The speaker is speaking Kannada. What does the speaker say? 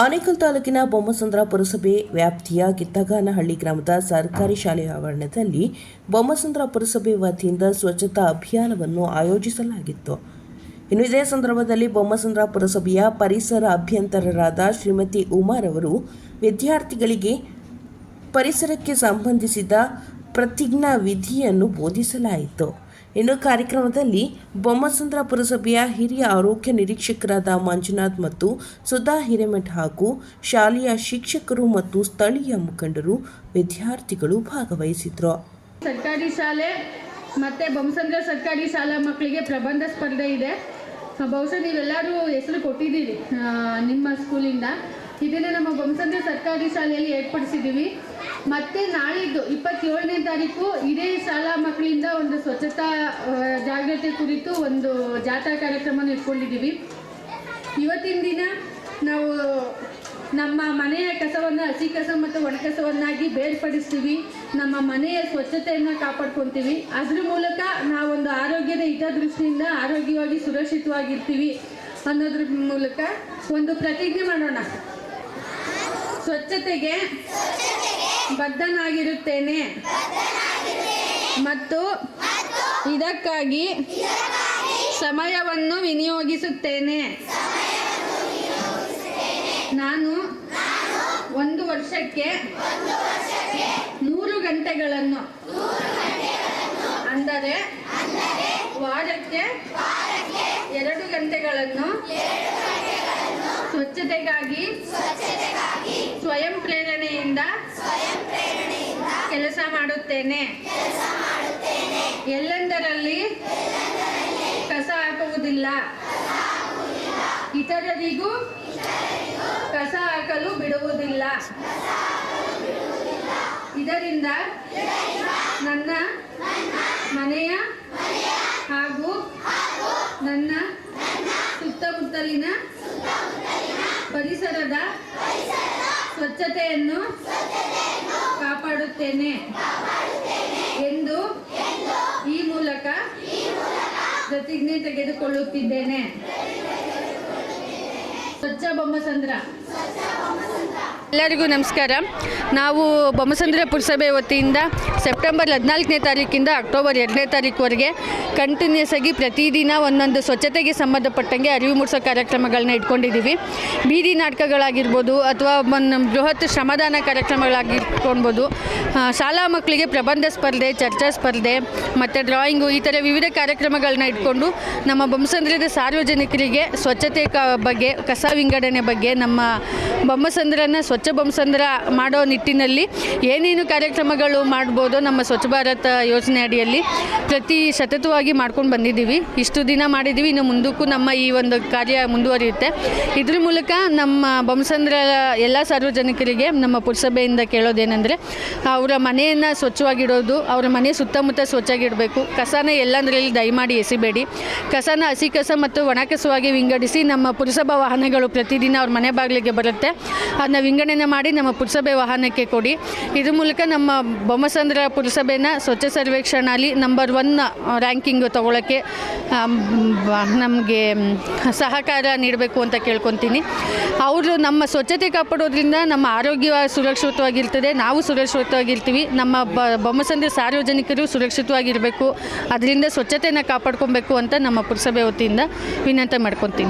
ಆನೇಕಲ್ ತಾಲೂಕಿನ ಬೊಮ್ಮಸಂದ್ರ ಪುರಸಭೆ ವ್ಯಾಪ್ತಿಯ ಕಿತ್ತಗಾನಹಳ್ಳಿ ಗ್ರಾಮದ ಸರ್ಕಾರಿ ಶಾಲೆಯ ಆವರಣದಲ್ಲಿ ಬೊಮ್ಮಸಂದ್ರ ಪುರಸಭೆ ವತಿಯಿಂದ ಸ್ವಚ್ಛತಾ ಅಭಿಯಾನವನ್ನು ಆಯೋಜಿಸಲಾಗಿತ್ತು. ಇನ್ನು ಇದೇ ಸಂದರ್ಭದಲ್ಲಿ ಬೊಮ್ಮಸಂದ್ರ ಪುರಸಭೆಯ ಪರಿಸರ ಅಭಿಯಂತರರಾದ ಶ್ರೀಮತಿ ಉಮಾರ್ ಅವರು ವಿದ್ಯಾರ್ಥಿಗಳಿಗೆ ಪರಿಸರಕ್ಕೆ ಸಂಬಂಧಿಸಿದ ಪ್ರತಿಜ್ಞಾ ವಿಧಿಯನ್ನು ಬೋಧಿಸಲಾಯಿತು. ಇನ್ನು ಕಾರ್ಯಕ್ರಮದಲ್ಲಿ ಬೊಮ್ಮಸುಂದ್ರ ಪುರಸಭೆಯ ಹಿರಿಯ ಆರೋಗ್ಯ ನಿರೀಕ್ಷಕರಾದ ಮಂಜುನಾಥ್ ಮತ್ತು ಸುಧಾ ಹಿರೇಮಠ್ ಹಾಗೂ ಶಾಲೆಯ ಶಿಕ್ಷಕರು ಮತ್ತು ಸ್ಥಳೀಯ ಮುಖಂಡರು ವಿದ್ಯಾರ್ಥಿಗಳು ಭಾಗವಹಿಸಿದ್ರು. ಸರ್ಕಾರಿ ಶಾಲೆ ಮತ್ತೆ ಬೊಮ್ಮಸಂದ್ರ ಸರ್ಕಾರಿ ಶಾಲಾ ಮಕ್ಕಳಿಗೆ ಪ್ರಬಂಧ ಸ್ಪರ್ಧೆ ಇದೆ. ಬಹುಶಃ ನೀವೆಲ್ಲರೂ ಹೆಸರು ಕೊಟ್ಟಿದ್ದೀರಿ ನಿಮ್ಮ ಸ್ಕೂಲಿಂದ. ಇದನ್ನೇ ನಮ್ಮ ಬೊಮ್ಮಸಂದ್ರ ಸರ್ಕಾರಿ ಶಾಲೆಯಲ್ಲಿ ಏರ್ಪಡಿಸಿದ್ದೀವಿ. ಮತ್ತೆ ನಾಳಿದ್ದು ಇಪ್ಪತ್ತೇಳನೇ ತಾರೀಕು ಇದೇ ಶಾಲಾ ಮಕ್ಕಳಿಂದ ಒಂದು ಸ್ವಚ್ಛತಾ ಜಾಗ್ರತೆ ಜಾಗೃತಿ ಕುರಿತು ಒಂದು ಜಾಥಾ ಕಾರ್ಯಕ್ರಮನ ಇಟ್ಕೊಂಡಿದ್ದೀವಿ. ಇವತ್ತಿನ ದಿನ ನಾವು ನಮ್ಮ ಮನೆಯ ಕಸವನ್ನು ಹಸಿ ಕಸ ಮತ್ತು ಒಣಕಸವನ್ನಾಗಿ ಬೇರ್ಪಡಿಸ್ತೀವಿ. ನಮ್ಮ ಮನೆಯ ಸ್ವಚ್ಛತೆಯನ್ನು ಕಾಪಾಡ್ಕೊತೀವಿ. ಅದ್ರ ಮೂಲಕ ನಾವೊಂದು ಆರೋಗ್ಯದ ಹಿತದೃಷ್ಟಿಯಿಂದ ಆರೋಗ್ಯವಾಗಿ ಸುರಕ್ಷಿತವಾಗಿರ್ತೀವಿ ಅನ್ನೋದ್ರ ಮೂಲಕ ಒಂದು ಪ್ರತಿಜ್ಞೆ ಮಾಡೋಣ. ಸ್ವಚ್ಛತೆಗೆ ಬದ್ಧನಾಗಿರುತ್ತೇನೆ. ಮತ್ತು ಇದಕ್ಕಾಗಿ ಸಮಯವನ್ನು ವಿನಿಯೋಗಿಸುತ್ತೇನೆ. ನಾನು ಒಂದು ವರ್ಷಕ್ಕೆ ಮೂರು ಗಂಟೆಗಳನ್ನು ಅಂದರೆ ವಾರಕ್ಕೆ ಎರಡು ಗಂಟೆಗಳನ್ನು ಸ್ವಚ್ಛತೆಗಾಗಿ ಸ್ವಯಂ ಪ್ರೇರಣೆಯಿಂದ ಕೆಲಸ ಮಾಡುತ್ತೇನೆ. ಎಲ್ಲೆಂದರಲ್ಲಿ ಕಸ ಹಾಕುವುದಿಲ್ಲ? ಇತರರಿಗೂ ಕಸ ಹಾಕಲು ಬಿಡುವುದಿಲ್ಲ. ಇದರಿಂದ ನನ್ನ ಮನೆಯ ಹಾಗೂ ನನ್ನ ಸುತ್ತಮುತ್ತಲಿನ ಪರಿಸರದ ಸ್ವಚ್ಛತೆಯನ್ನು ಕಾಪಾಡುತ್ತೇನೆ ಎಂದು ಈ ಮೂಲಕ ಪ್ರತಿಜ್ಞೆ ತೆಗೆದುಕೊಳ್ಳುತ್ತಿದ್ದೇನೆ. ಸ್ವಚ್ಛ ಬೊಮ್ಮಸಂದ್ರ ಎಲ್ಲರಿಗೂ ನಮಸ್ಕಾರ. ನಾವು ಬೊಮ್ಮಸಂದ್ರ ಪುರಸಭೆ ವತಿಯಿಂದ ಸೆಪ್ಟೆಂಬರ್ ಹದಿನಾಲ್ಕನೇ ತಾರೀಕಿಂದ ಅಕ್ಟೋಬರ್ ಎರಡನೇ ತಾರೀಕುವರೆಗೆ ಕಂಟಿನ್ಯೂಸ್ ಆಗಿ ಪ್ರತಿದಿನ ಒಂದೊಂದು ಸ್ವಚ್ಛತೆಗೆ ಸಂಬಂಧಪಟ್ಟಂಗೆ ಅರಿವು ಮೂಡಿಸೋ ಕಾರ್ಯಕ್ರಮಗಳನ್ನ ಇಟ್ಕೊಂಡಿದ್ದೀವಿ. ಬೀದಿ ನಾಟಕಗಳಾಗಿರ್ಬೋದು ಅಥವಾ ಬೃಹತ್ ಶ್ರಮದಾನ ಕಾರ್ಯಕ್ರಮಗಳಾಗಿಟ್ಕೊಳ್ಬೋದು. ಆ, ಶಾಲಾ ಮಕ್ಕಳಿಗೆ ಪ್ರಬಂಧ ಸ್ಪರ್ಧೆ, ಚರ್ಚಾ ಸ್ಪರ್ಧೆ, ಮತ್ತು ಡ್ರಾಯಿಂಗು ಈ ಥರ ವಿವಿಧ ಕಾರ್ಯಕ್ರಮಗಳನ್ನ ಇಟ್ಕೊಂಡು ನಮ್ಮ ಬೊಮ್ಮಸಂದ್ರದ ಸಾರ್ವಜನಿಕರಿಗೆ ಸ್ವಚ್ಛತೆ ಕ ಬಗ್ಗೆ, ಕಸ ವಿಂಗಡಣೆ ಬಗ್ಗೆ, ನಮ್ಮ ಬೊಮ್ಮಸಂದ್ರನ ಸ್ವಚ್ಛ ಬೊಮ್ಮಸಂದ್ರ ಮಾಡೋ ನಿಟ್ಟಿನಲ್ಲಿ ಏನೇನು ಕಾರ್ಯಕ್ರಮಗಳು ಮಾಡ್ಬೋದು ನಮ್ಮ ಸ್ವಚ್ಛ ಭಾರತ ಯೋಜನೆ ಅಡಿಯಲ್ಲಿ ಪ್ರತಿ ಸತತವಾಗಿ ಮಾಡ್ಕೊಂಡು ಬಂದಿದ್ದೀವಿ. ಇಷ್ಟು ದಿನ ಮಾಡಿದ್ದೀವಿ. ಇನ್ನು ಮುಂದಕ್ಕೂ ನಮ್ಮ ಈ ಒಂದು ಕಾರ್ಯ ಮುಂದುವರಿಯುತ್ತೆ. ಇದ್ರ ಮೂಲಕ ನಮ್ಮ ಬೊಮ್ಮಸಂದ್ರ ಎಲ್ಲ ಸಾರ್ವಜನಿಕರಿಗೆ ನಮ್ಮ ಪುರಸಭೆಯಿಂದ ಕೇಳೋದೇನೆಂದರೆ ಅವರ ಮನೆಯನ್ನು ಸ್ವಚ್ಛವಾಗಿಡೋದು, ಅವರ ಮನೆ ಸುತ್ತಮುತ್ತ ಸ್ವಚ್ಛಾಗಿಡಬೇಕು ಕಸನ ಎಲ್ಲಂದ್ರಲ್ಲಿ ದಯಮಾಡಿ ಎಸಿಬೇಡಿ. ಕಸನ ಹಸಿ ಕಸ ಮತ್ತು ಒಣ ಕಸವಾಗಿ ವಿಂಗಡಿಸಿ ನಮ್ಮ ಪುರಸಭಾ ವಾಹನಗಳು ಪ್ರತಿದಿನ ಅವ್ರ ಮನೆ ಬಾಗಿಲಿಗೆ ಬರುತ್ತೆ. ಅದನ್ನ ವಿಂಗಡಣೆ ಮಾಡಿ ನಮ್ಮ ಪುರಸಭೆ ವಾಹನಕ್ಕೆ ಕೊಡಿ. ಇದ್ರ ಮೂಲಕ ನಮ್ಮ ಬೊಮ್ಮಸಂದ್ರ ಪುರಸಭೆನ ಸ್ವಚ್ಛ ಸರ್ವೇಕ್ಷಣಲ್ಲಿ ನಂಬರ್ ಒನ್ ರ್ಯಾಂಕಿಂಗ್ ತಗೊಳ್ಳೋಕ್ಕೆ ನಮಗೆ ಸಹಕಾರ ನೀಡಬೇಕು ಅಂತ ಕೇಳ್ಕೊತೀನಿ. ಅವರು ನಮ್ಮ ಸ್ವಚ್ಛತೆ ಕಾಪಾಡೋದ್ರಿಂದ ನಮ್ಮ ಆರೋಗ್ಯ ಸುರಕ್ಷಿತವಾಗಿರ್ತದೆ. ನಾವು ಸುರಕ್ಷಿತವಾಗಿರ್ತೀವಿ ನಮ್ಮ ಬ ಬೊಮ್ಮಸಂದ್ರ ಸಾರ್ವಜನಿಕರು ಸುರಕ್ಷಿತವಾಗಿರಬೇಕು. ಅದರಿಂದ ಸ್ವಚ್ಛತೆಯನ್ನು ಕಾಪಾಡ್ಕೊಬೇಕು ಅಂತ ನಮ್ಮ ಪುರಸಭೆ ವತಿಯಿಂದ ವಿನಂತಿ ಮಾಡ್ಕೊತೀನಿ.